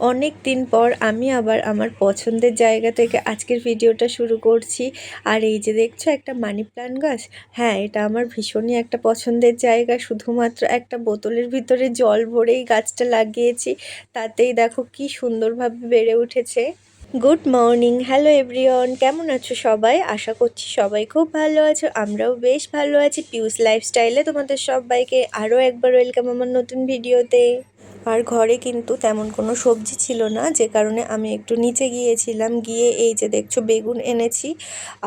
অনেক দিন পর আমি আবার আমার পছন্দের জায়গা থেকে আজকের ভিডিওটা শুরু করছি। আর এই যে দেখছ একটা মানি প্ল্যান্ট গাছ? হ্যাঁ এটা আমার ভীষণই একটা পছন্দের জায়গা। শুধুমাত্র একটা বোতলের ভিতরে জল ভরেই গাছটা লাগিয়েছি। তাতেই দেখো কি সুন্দরভাবে বেড়ে উঠেছে। গুড মর্নিং, হ্যালো এভরিওয়ান, কেমন আছো সবাই? আশা করছি সবাই খুব ভালো আছো, আমরাও বেশ ভালো আছি। পিউস লাইফস্টাইলে তোমাদের সবাইকে আরও একবার ওয়েলকাম আমার নতুন ভিডিওতে। আর ঘরে কিন্তু তেমন কোনো সবজি ছিল না। যে কারণে আমি একটু নিচে গিয়েছিলাম, গিয়ে এই যে দেখছ বেগুন এনেছি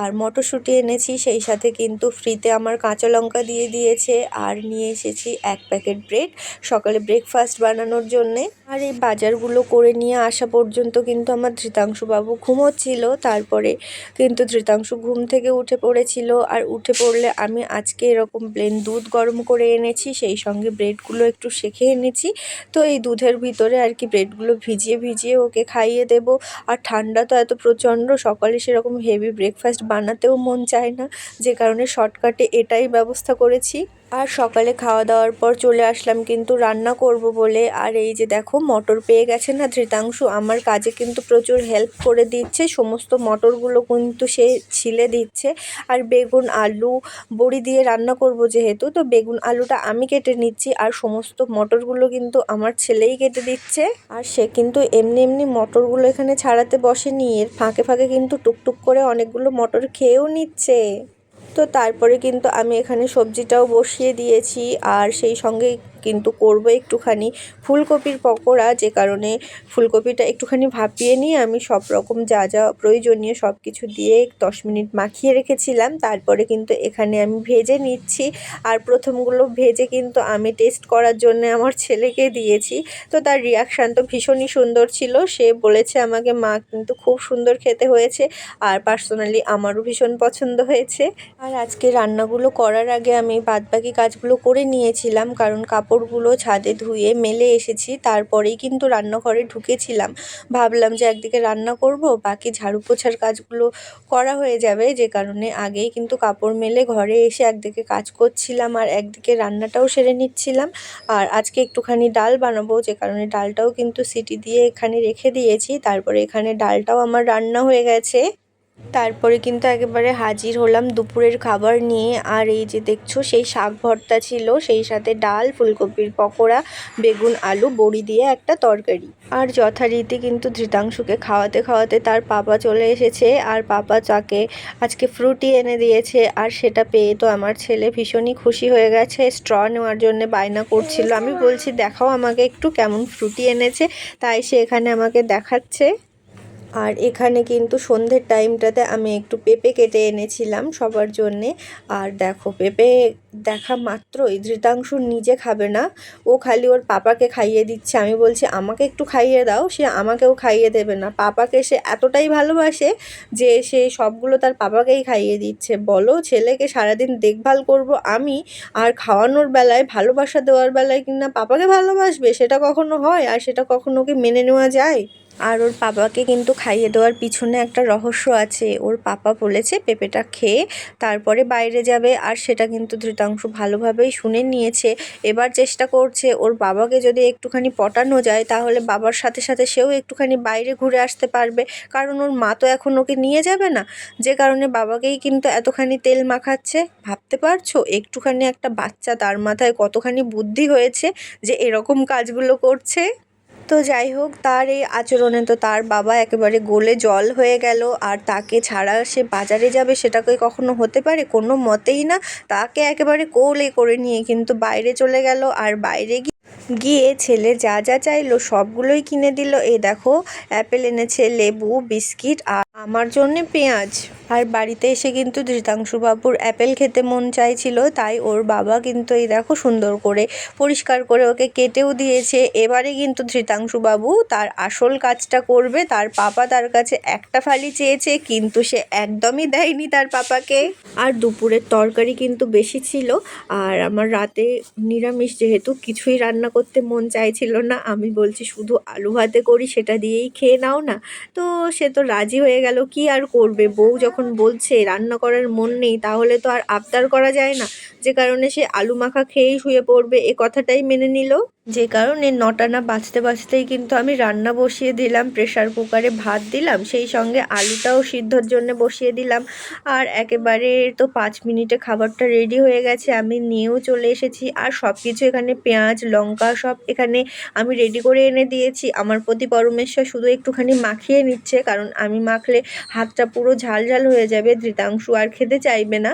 আর মটরশুঁটি এনেছি, সেই সাথে কিন্তু ফ্রিতে আমার কাঁচা লঙ্কা দিয়ে দিয়েছে আর নিয়ে এসেছি এক প্যাকেট ব্রেড, সকালে ব্রেকফাস্ট বানানোর জন্যে। আর এই বাজারগুলো করে নিয়ে আসা পর্যন্ত কিন্তু আমার ধৃতাংশুবাবু ঘুমোচ্ছিল, তারপরে কিন্তু ধৃতাংশু ঘুম থেকে উঠে পড়েছিল। আর উঠে পড়লে আমি আজকে এরকম প্লেন দুধ গরম করে এনেছি, সেই সঙ্গে ব্রেডগুলো একটু শেখে এনেছি। তো এই দুধের ভিতরে আর কি ব্রেডগুলো ভিজিয়ে ভিজিয়ে ওকে খাইয়ে দেব। আর ঠান্ডা তো এত প্রচণ্ড, সকালে সেরকম হেভি ব্রেকফাস্ট বানাতেও মন চায় না। যে কারণে শর্টকাটে এটাই ব্যবস্থা করেছি। আর সকালে খাওয়া দাওয়ার পর চলে আসলাম কিন্তু রান্না করব বলে। আর এই যে দেখো, মটর পেয়ে গেছে না ধৃতাংশু? আমার কাজে কিন্তু প্রচুর হেল্প করে দিচ্ছে, সমস্ত মটরগুলো কিন্তু সে ছিলে দিচ্ছে। আর বেগুন, আলু, বড়ি দিয়ে রান্না করব যেহেতু, তো বেগুন, আলুটা আমি কেটে নিচ্ছি আর সমস্ত মটরগুলো কিন্তু আমার ছেলেই কেটে দিচ্ছে। আর সে কিন্তু এমনি এমনি মটরগুলো এখানে ছাড়াতে বসেনি। এর ফাঁকে ফাঁকে কিন্তু টুকটুক করে অনেকগুলো মটর খেয়েও নিচ্ছে। তো তারপরে কিন্তু আমি এখানে সবজিটাও বসিয়ে দিয়েছি আর সেই সঙ্গে কিন্তু করব একটুখানি ফুলকপির পকোড়া, যে কারণে ফুলকপিটা একটুখানি ভাপিয়ে নিয়ে আমি সব রকম যা যা প্রয়োজনীয় সব কিছু দিয়ে দশ মিনিট মাখিয়ে রেখেছিলাম। তারপরে কিন্তু এখানে আমি ভেজে নিচ্ছি। আর প্রথমগুলো ভেজে কিন্তু আমি টেস্ট করার জন্য আমার ছেলেকে দিয়েছি। তো তার রিয়াকশান তো ভীষণই সুন্দর ছিল। সে বলেছে আমাকে, মা, কিন্তু খুব সুন্দর খেতে হয়েছে। আর পার্সোনালি আমারও ভীষণ পছন্দ হয়েছে। আর আজকে রান্নাগুলো করার আগে আমি বাদবাকি কাজগুলো করে নিয়েছিলাম। কারণ কাপড়গুলো ছাদে ধুয়ে মেলে এসেছি, তারপরেই কিন্তু রান্নাঘরে ঢুকেছিলাম। ভাবলাম যে একদিকে রান্না করব, বাকি ঝাড়ু পোছার কাজগুলো করা হয়ে যাবে, যে কারণে আগেই কিন্তু কাপড় মেলে ঘরে এসে একদিকে কাজ করছিলাম আর একদিকে রান্নাটাও সেরে নিচ্ছিলাম। আর আজকে একটুখানি ডাল বানাবো, যে কারণে ডালটাও কিন্তু সিটি দিয়ে এখানে রেখে দিয়েছি, তারপরে এখানে ডালটাও আমার রান্না হয়ে গেছে। তারপরে কিন্তু একেবারে হাজির হলাম দুপুরের খাবার নিয়ে। আর এই যে দেখছ, সেই শাক ভর্তা ছিল, সেই সাথে ডাল, ফুলকপির পকোড়া, বেগুন, আলু, বড়ি দিয়ে একটা তরকারি। আর যথারীতি কিন্তু ধৃতাংশুকে খাওয়াতে খাওয়াতে তার পাপা চলে এসেছে। আর পাপা তাকে আজকে ফ্রুটি এনে দিয়েছে। আর সেটা পেয়ে তো আমার ছেলে ভীষণই খুশি হয়ে গেছে। স্ট্র নেওয়ার জন্য বায়না করছিল। আমি বলছি, দেখাও আমাকে একটু কেমন ফ্রুটি এনেছে। তাই সে এখানে আমাকে দেখাচ্ছে। আর এখানে কিন্তু সন্ধ্যের টাইমটাতে আমি একটু পেঁপে কেটে এনেছিলাম সবার জন্যে। আর দেখো, পেঁপে দেখা মাত্রই, ধৃতাংশু নিজে খাবে না। ও খালি ওর পাপাকে খাইয়ে দিচ্ছে। আমি বলছি, আমাকে একটু খাইয়ে দাও, সে আমাকেও খাইয়ে দেবে না। পাপাকে সে এতটাই ভালোবাসে যে সে সবগুলো তার পাপাকেই খাইয়ে দিচ্ছে। বলো, ছেলেকে সারাদিন দেখভাল করব আমি, আর খাওয়ানোর বেলায়, ভালোবাসা দেওয়ার বেলায় কিনা পাপাকে ভালোবাসবে? সেটা কখনো হয়? আর সেটা কখনো কি মেনে নেওয়া যায়? আর ওর পাপাকে কিন্তু খাইয়ে দেওয়ার পিছনে একটা রহস্য আছে। ওর পাপা বলেছে পেঁপেটা খেয়ে তারপরে বাইরে যাবে আর সেটা কিন্তু ধৃতাংশ ভালোভাবেই শুনে নিয়েছে। এবার চেষ্টা করছে ওর বাবাকে যদি একটুখানি পটানো যায় তাহলে বাবার সাথে সাথে সেও একটুখানি বাইরে ঘুরে আসতে পারবে। কারণ ওর মা তো এখন ওকে নিয়ে যাবে না। যে কারণে বাবাকেই কিন্তু এতখানি তেল মাখাচ্ছে। ভাবতে পারছ? একটুখানি একটা বাচ্চা তার মাথায় কতখানি বুদ্ধি হয়েছে যে এরকম কাজগুলো করছে? তো যাই হোক, তার এই আচরণে তো তার বাবা একেবারে গোলে জল হয়ে গেল। আর তাকে ছাড়া সে বাজারে যাবে সেটাকে কখনো হতে পারে? কোনো মতেই না। তাকে একেবারে কোলে করে নিয়ে কিন্তু বাইরে চলে গেল। আর বাইরে গিয়ে গিয়ে ছেলে যা যা চাইলো সবগুলোই কিনে দিল। এ দেখো, অ্যাপেল এনেছে, লেবু, বিস্কিট আর আমার জন্যে পেঁয়াজ। আর বাড়িতে এসে কিন্তু ধৃতাংশুবাবুর অ্যাপেল খেতে মন চাইছিল, তাই ওর বাবা কিন্তু এই দেখো সুন্দর করে পরিষ্কার করে ওকে কেটেও দিয়েছে। এবারে কিন্তু ধৃতাংশুবাবু তার আসল কাজটা করবে, তার পাপা তার কাছে একটা ফালি চেয়েছে, কিন্তু সে একদমই দেয়নি তার পাপাকে। আর দুপুরের তরকারি কিন্তু বেশি ছিল, আর আমার রাতে নিরামিষ যেহেতু কিছুই রান্না করতে মন চাইছিল না, আমি বলছি শুধু আলু ভাতে করি, সেটা দিয়েই খেয়ে নাও না। তো সে তো রাজি হয়ে গেল, কি আর করবে? বউ যখন বলছে, রান্না করার মন নেই, তাহলে তো আর আবদার করা যায় না। যে কারণে সে আলু মাখা খেয়েই শুয়ে পড়বে। এ কথাটাই মেনে নিল। যে কারণে নটা না বাজতে বাজতেই কিন্তু আমি রান্না বসিয়ে দিলাম প্রেশার কুকারে ভাত দিলাম, সেই সঙ্গে আলুটাও সিদ্ধর জন্য বসিয়ে দিলাম। আর একেবারে তো পাঁচ মিনিটে খাবারটা রেডি হয়ে গেছে, আমি নিয়েও চলে এসেছি। আর সব কিছু এখানে পেঁয়াজ, লঙ্কা সব এখানে আমি রেডি করে এনে দিয়েছি। আমার প্রতি পরমেশ্বর শুধু একটুখানি মাখিয়ে নিচ্ছে, কারণ আমি মাখলে হাতটা পুরো ঝাল ঝাল হয়ে যাবে, ধৃতাংশু আর খেতে চাইবে না।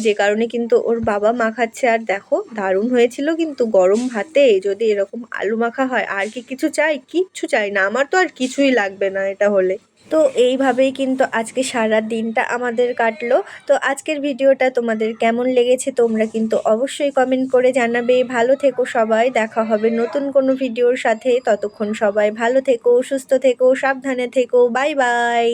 যে কারণে কিন্তু ওর বাবা মাখাচ্ছে আর দেখো, দারুণ হয়েছিল কিন্তু গরম ভাতে যদি এরকম আলু মাখা হয়, আর কি কিছু চাই? কিচ্ছু চাই না। আমার তো আর কিছুই লাগবে না এটা হলে। তো এইভাবেই কিন্তু আজকে সারা দিনটা আমাদের কাটলো। তো আজকের ভিডিওটা তোমাদের কেমন লেগেছে তোমরা কিন্তু অবশ্যই কমেন্ট করে জানাবে। ভালো থেকো সবাই। দেখা হবে নতুন কোনো ভিডিওর সাথে। ততক্ষণ সবাই ভালো থেকো, সুস্থ থেকো, সাবধানে থেকো। Bye bye!